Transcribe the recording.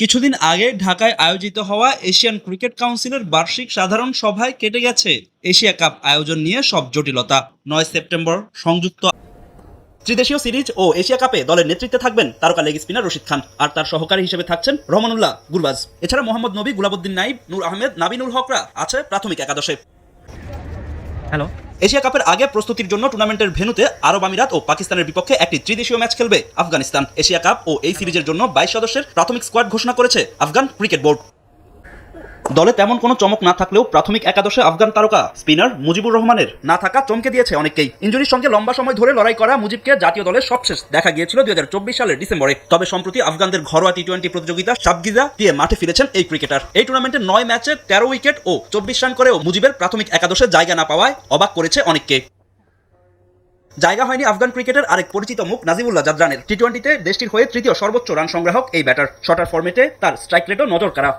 কিছুদিন আগে ঢাকায় আয়োজিত হওয়া এশিয়ান ক্রিকেট কাউন্সিলের বার্ষিক সাধারণ সভায় কেটে গেছে এশিয়া কাপ আয়োজন নিয়ে সব জটিলতা। নয় সেপ্টেম্বর, সংযুক্ত ত্রিদেশীয় সিরিজ ও এশিয়া কাপে দলের নেতৃত্বে থাকবেন তারকা লেগ স্পিনার রশিদ খান আর তার সহকারী হিসেবে থাকছেন রহমানুল্লাহ গুরবাজ। এছাড়া মোহাম্মদ নবী গুলাবুদ্দিন নাইব নূর আহমেদ, নাবিনুল হকরা আছে প্রাথমিক একাদশে। হ্যালো। এশিয়া কাপের আগে প্রস্তুতির জন্য টুর্নামেন্টের ভেনুতে আরব আমিরাত ও পাকিস্তানের বিপক্ষে একটি ত্রিদেশীয় ম্যাচ খেলবে আফগানিস্তান। এশিয়া কাপ ও এই সিরিজের জন্য বাইশ সদস্যের প্রাথমিক স্কোয়াড ঘোষণা করেছে আফগান ক্রিকেট বোর্ড। দলে তেমন কোনো চমক না থাকলেও প্রাথমিক একাদশে আফগান তারকা স্পিনার মুজিবুর রহমানের না থাকা চমকে দিয়েছে অনেককেই। ইঞ্জুরির সঙ্গে লম্বা সময় ধরে লড়াই করা মুজিবকে জাতীয় দলের সবশেষ দেখা গিয়েছিল দুই সালের ডিসেম্বরে। তবে সম্প্রতি আফগানদের ঘরোয়া টি টোয়েন্টি প্রতিযোগিতা সাবগিজা দিয়ে মাঠে ফিরেছেন এই ক্রিকেটার। এই টুর্নামেন্টে নয় ম্যাচে তেরো উইকেট ও চব্বিশ রান করেও মুজিবের প্রাথমিক একাদশে জায়গা না পাওয়ায় অবাক করেছে অনেককে। জায়গা হয়নি আফগান ক্রিকেটের আরেক পরিচিত মুখ নাজিবুল্লাহ জাদরানের। টি টোয়েন্টিতে দেশটির হয়ে তৃতীয় সর্বোচ্চ রান সংগ্রাহক এই ব্যাটার। শটার ফর্মেটে তার স্ট্রাইক রেটও নজর কাড়া।